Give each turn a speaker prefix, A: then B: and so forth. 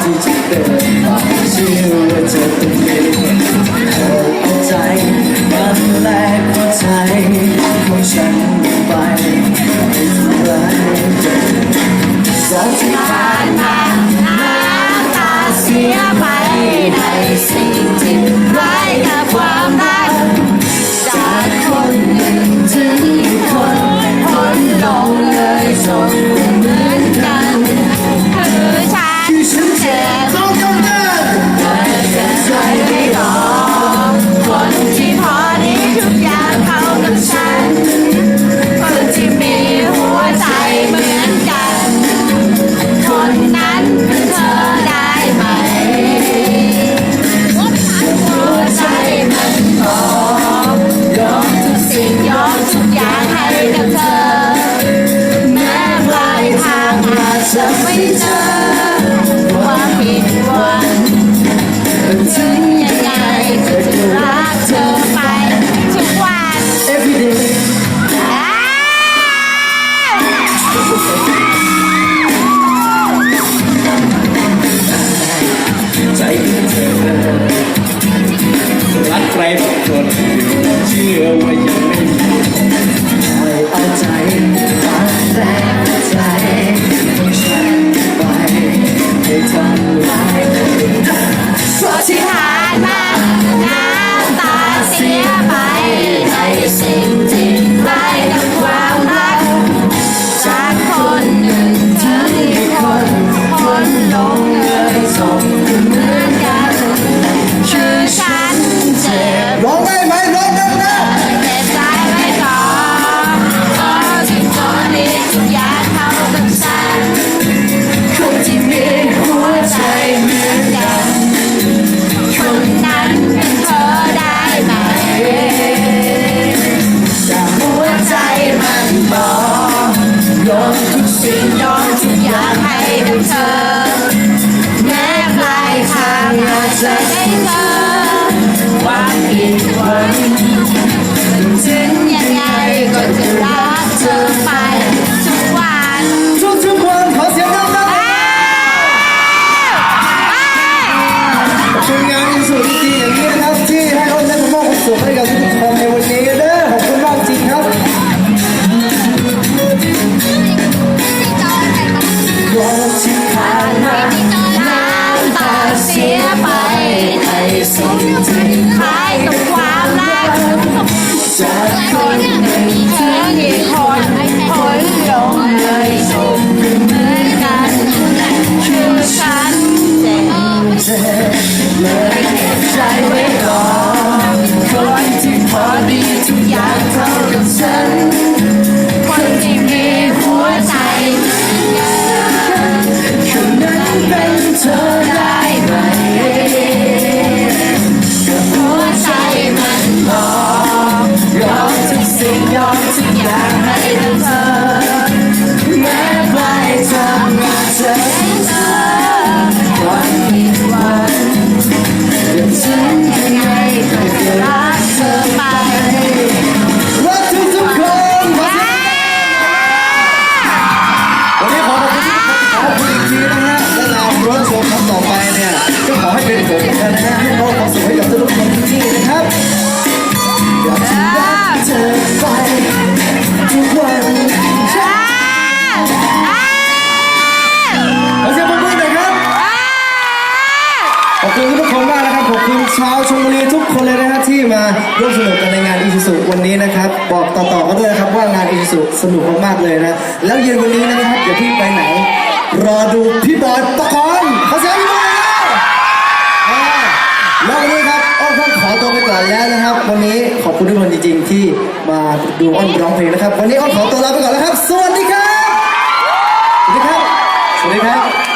A: 父って足をちょっ Suffice จึงยอ
B: ม
A: ทุกอย่างให้กับเธอ แม้ปลายทงอาจจะ
B: ให้เธอ
A: ว่าผิดวังถึง ที่
B: มาร่วม
A: สนุกกันในงานอิ
B: ซูซุวันนี้นะครับ บอกต่อๆกันด้วยนะครับว่างานอิซูซุสนุกมากๆเลยนะ แล้วเย็นวันนี้นะครับอย่าเพี่ไปไหน รอดูพี่บอยตะคอนขอเสียงพี่บอลแล้ววันนี้ครับอ้อมต้องขอตัวไปก่อนแล้วนะครับ วันนี้ขอบคุณทุกคนจริง ๆ ที่มาดูอ้อมร้องเพลงนะครับ วันนี้อ้อมขอตัวลาไปก่อนแล้วครับ สวัสดีครับ สวัสดีครับสวัสดีครับ